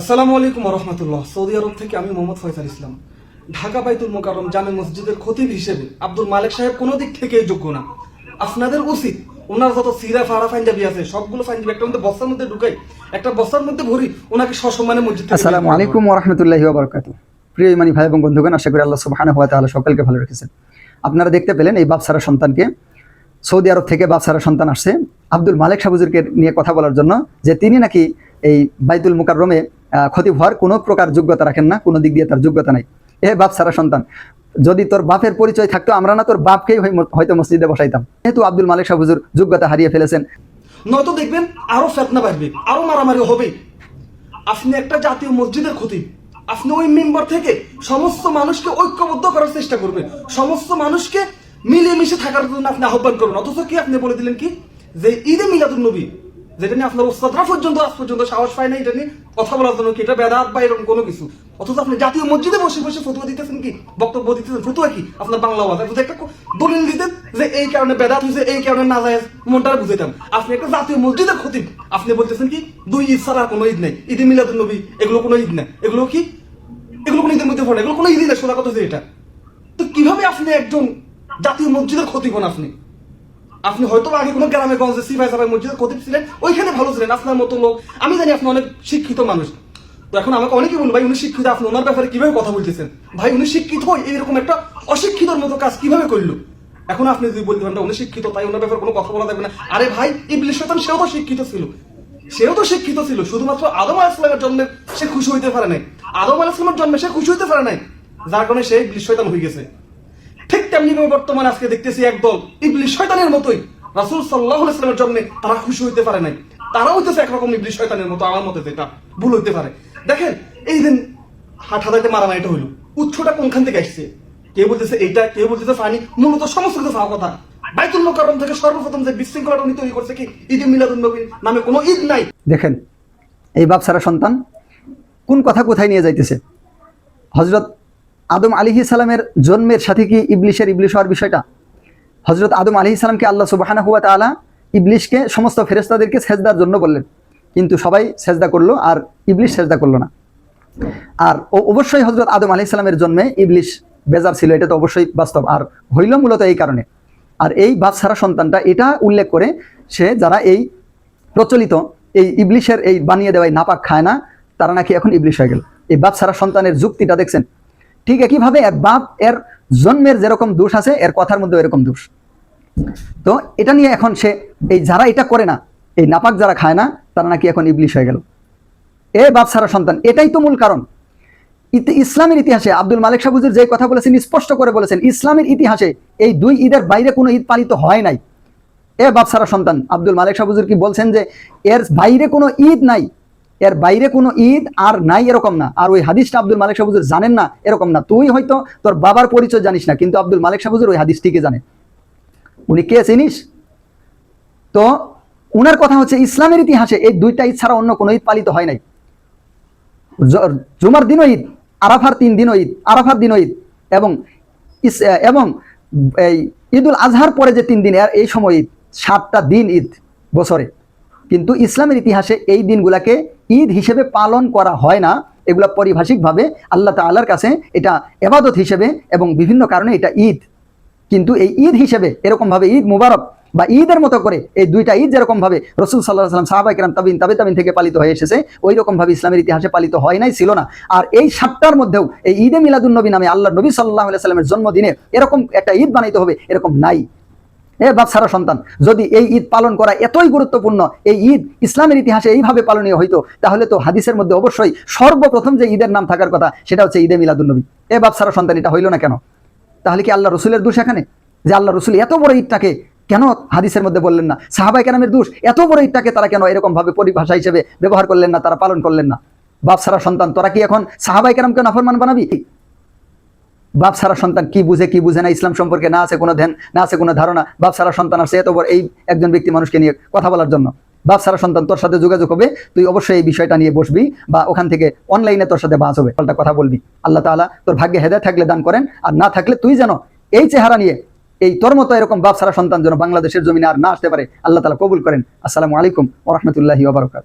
আসসালামু আলাইকুম রহমতুল্লাহ সৌদি আরব থেকে আমি মোহাম্মদ ফয়সাল ইসলাম। ঢাকা বাইতুল মোকাররম জামে মসজিদের খতিব হিসেবে আব্দুল মালিক সাহেব কোনো দিক থেকে যোগ্য না। আপনাদের উচিত ওনার যত সিরা ফাড়া ফাইন্ডাবি আছে সবগুলো ফাইন্ডাবি একটা মধ্যে বস্তার মধ্যে ঢুকাই একটা বস্তার মধ্যে ভরি ওনাকে সসম্মানে মসজিদ আসসালামু আলাইকুম ওরহমতুল্লাহি ওবরকাতু। প্রিয় ইমানি ভাই এবং বন্ধুগণ আশা করি আল্লাহ সুবহানাহু ওয়া তাআলা সকলকে ভালো রেখেছেন। আপনারা দেখতে পেলেন এই বাপসারা সন্তানকে। সৌদি আরব থেকে বাপসারা সন্তান আসছে। আব্দুল মালিক সাহুজুরকে নিয়ে কথা বলার জন্য যে তিনি নাকি এই বাইতুল মুকাররমে খতিব হওয়ার কোনো প্রকার যোগ্যতা রাখেন না, কোনো দিক দিয়ে তার যোগ্যতা নাই। এ বাপসারা সন্তান। যদি তোর বাপের পরিচয় থাকতো, আমরা না তোর বাপকেই হয়তো মসজিদে বসাইতাম। যেহেতু আব্দুল মালিক সাহুজুর যোগ্যতা হারিয়ে ফেলেছেন। নয়তো দেখবেন, আরও ফেতনা বাড়বে, আরও মারামারি হবে। আপনি একটা জাতীয় মসজিদের ক্ষতি। আপনি ওই মেম্বার থেকে সমস্ত মানুষকে ঐক্যবদ্ধ করার চেষ্টা করবেন। সমস্ত মানুষকে মিলেমিশে থাকার জন্য আপনি আহ্বান করবেন অথচ কি আপনি বলে দিলেন কি? যে ঈদে মিলাদুল নবী যেটা নিয়ে আপনার ওস্তাদরা পর্যন্ত, আজ পর্যন্ত সাহস পায় না, এটা নিয়ে কথা বলার জন্য কি? এটা বেদাত বা এরকম কোনো কিছু। অথচ আপনি জাতীয় মসজিদে বসে বসে ফতুয়া দিতেছেন কি? বক্তব্য দিতেছেন, ফতুয়া কি? আপনার বাংলা ভাষা যদি একটা দলিল দিতেন যে এই কারণে বেদাত হয়েছে, এই কারণে না যায়, মনটা বুঝাইতাম। আপনি একটা জাতীয় মসজিদের খতিব, আপনি বলতেছেন কি, দুই ঈদ ছাড়া কোনো ঈদ নেই। ঈদে মিলাদুল নবী, এগুলো কোনো ঈদ না এগুলো কি? এগুলো কোনো ঈদের মধ্যে পড়ে এগুলো কোনো ঈদই না সোজা কথা হচ্ছে এটা। তো কীভাবে আপনি একজন জাতীয় মসজিদের ক্ষতি হন আপনি? আপনি হয়তো আগে কোনো গ্রামে গঞ্জে সিফাই সাফাই মসজিদের খতিব ছিলেন, ওইখানে ভালো ছিলেন, আপনার মতো লোক। আমি জানি আপনি অনেক শিক্ষিত মানুষ। তো এখন আমাকে অনেকে বলব ভাই, উনি শিক্ষিত, আপনি ওনার ব্যাপারে কীভাবে কথা বলতেছেন? ভাই, উনি শিক্ষিত হই এরকম একটা অশিক্ষিতর মতো কাজ কীভাবে করল? এখন আপনি যদি বলতে পারেন উনি শিক্ষিত, তাই ওনার ব্যাপারে কোনো কথা বলা যাবে না। আরে ভাই ইবলিশ শয়তান, সেও তো শিক্ষিত ছিল। সেও তো শিক্ষিত ছিল, শুধুমাত্র আদম আলাহ ইসলামের জন্মে সে খুশি হইতে পারে নাই। আদম আলাহ ইসলামের জন্মে সে খুশি হইতে পারে নাই। যার কারণে সে ইবলিশ শয়তান হয়ে গেছে। তেমনি বর্তমানে আজকে দেখতেছি একদল ইবলিশ শয়তানের মতোই। রাসূল সাল্লাল্লাহু আলাইহি সাল্লামের জন্য তারা খুশি হইতে পারে নাই। তারা হইতেছে একরকম ইবলিশ শয়তানের মতো, আমার মতে যেটা ভুল হইতে পারে। দেখেন, এই দিন হাট হাতাইতে মারামারিটা হইল। উৎসটা কোনখান থেকে আসছে? কেউ বলতেছে এইটা, কেউ বলতেছে ফানি, মূলত সমস্ত কিছু ফাও কথা। বাইতুল মুকাররম থেকে সর্বপ্রথম যে বিশৃঙ্খলাটা উনি তৈরি করছে কি? ঈদে মিলাদুন নবী নামে কোনো ঈদ নাই। দেখেন, এই বাপসারা সন্তান কোন কথা কোথায় নিয়ে যাইতেছে? হজরত আদম আলী সালামের জন্মের সাথে কি ইবলিশের ইবলিশ হওয়ার বিষয়টা? হজরত আদম আলী সালামকে আল্লাহ সুবাহানা হুয়া তালা ইবলিশকে সমস্ত ফেরেস্তাদেরকে সেজদার জন্য বললেন। কিন্তু সবাই সেজদা করল আর ইবলিশ সেজদা করল না। আর ও- অবশ্যই হজরত আদম আলি সালামের জন্মে ইবলিশ বেজার ছিল, এটা তো অবশ্যই বাস্তব। আর হইল মূলত এই কারণে। আর এই বাচ্চারা সন্তানটা এটা উল্লেখ করে সে যারা এই প্রচলিত এই ইবলিশের এই বানিয়ে দেওয়াই নাপাক খায় না, তারা নাকি এখন ইবলিশ হয়ে গেল। এই বাচ্চারা সন্তানের যুক্তিটা দেখছেন। ঠিক একইভাবে এর বাপ, এর জন্মের যেরকম দোষ আছে, এর কথার মধ্যে এরকম দোষ। তো এটা নিয়ে এখন সে, এই যারা এটা করে না, এই নাপাক যারা খায় না, তারা নাকি এখন ইবলিশ হয়ে গেল। এ বাপ সারা সন্তান, এটাই তো মূল কারণ। ইসলামের ইতিহাসে আব্দুল মালিক সাহুজুর যে কথা বলেছেন, স্পষ্ট করে বলেছেন, ইসলামের ইতিহাসে এই দুই ঈদের বাইরে কোনো ঈদ পালিত হয় নাই। এ বাপ সারা সন্তান, আব্দুল মালিক সাহুজুর কি বলছেন যে, এর বাইরে কোনো ঈদ নাই এর বাইরে কোনো ঈদ আর নাই এরকম না। আর ওই হাদিসটা আব্দুল মালিক সাহুজুর জানেন না, এরকম না। তুই হয়তো তোর বাবার পরিচয় জানিস না, কিন্তু আব্দুল মালিক সাহুজুর ওই হাদিসটিকে জানে উনি কে চিনিস? তো উনার কথা হচ্ছে ইসলামের ইতিহাসে এই দুইটা ঈদ ছাড়া অন্য কোনো ঈদ পালিত হয় নাই। জুমার দিনও ঈদ, আরাফার তিন দিনও ঈদ, আরাফার দিনও ঈদ এবং এবং এই ঈদুল আজহার পরে যে তিন দিন এই সময় ঈদ, সাতটা দিন ঈদ বছরে। কিন্তু ইসলামের ইতিহাসে এই দিনগুলাকে ঈদ হিসেবে পালন করা হয় না। এগুলা পারিভাষিকভাবে আল্লাহ তাআলার কাছে এটা এবাদত হিসেবে এবং বিভিন্ন কারণে এটা ঈদ। কিন্তু এই ঈদ হিসেবে এরকমভাবে ঈদ মুবারক বা ঈদের মতো করে এই দুইটা ঈদ যেরকমভাবে রসুল সাল্লাহ সাল্লাম সাহাবাই কেরাম তাবিন তাবে তাবিন থেকে পালিত হয়ে এসেছে ওই রকমভাবে ইসলামের ইতিহাসে পালিত হয় নাই, ছিল না। আর এই সাতটার মধ্যেও এই ঈদে মিলাদুন নবী নামে আল্লাহ নবী সাল্লাহ সাল্লামের জন্মদিনে এরকম একটা ঈদ বানাইতে হবে, এরকম নাই। এ বাচ্চারা সন্তান, যদি এই ঈদ পালন করা এতই গুরুত্বপূর্ণ, এই ঈদ ইসলামের ইতিহাসে এইভাবে পালনীয় হইতো, তাহলে তো হাদিসের মধ্যে অবশ্যই সর্বপ্রথম যে ঈদের নাম থাকার কথা, সেটা হচ্ছে ঈদে মিলাদুন্নবী। এ বাচ্চারা সন্তান, এটা হইল না কেন? তাহলে কি আল্লাহ রসুলের দোষ এখানে? যে আল্লাহ রসুল এত বড় ঈদটাকে কেন হাদিসের মধ্যে বললেন না? সাহাবাই কেরামের দোষ, এত বড় ঈদটাকে তারা কেন এরকম ভাবে পরিভাষা হিসেবে ব্যবহার করলেন না, তারা পালন করলেন না? বাপ সারা সন্তান, তোরা কি এখন সাহাবাই কেরামকে নাফরমান বানাবি? বাপ সারা সন্তান কি বুঝে কি বুঝে না, ইসলাম সম্পর্কে না আছে কোনো ধ্যান, না আছে কোনো ধারণা, বাপ সারা সন্তান আছে এত বড় এই একজন ব্যক্তি মানুষকে নিয়ে কথা বলার জন্য। বাপ সারা সন্তান তোর সাথে যোগাযোগ হবে, তুই অবশ্যই এই বিষয়টা নিয়ে বসবি বা ওখান থেকে অনলাইনে তোর সাথে বাস হবে। পাল্টা কথা বলবি। আল্লাহ তালা তোর ভাগ্যে হেদায় থাকলে দান করেন, আর না থাকলে তুই যেন এই চেহারা নিয়ে, এই তোর মতো এরকম বাপ সারা সন্তান যেন বাংলাদেশের জমিনে আর না আসতে পারে, আল্লাহ তালা কবুল করেন। আসসালামু আলাইকুম ওরহমতুল্লাহি ওবরকাত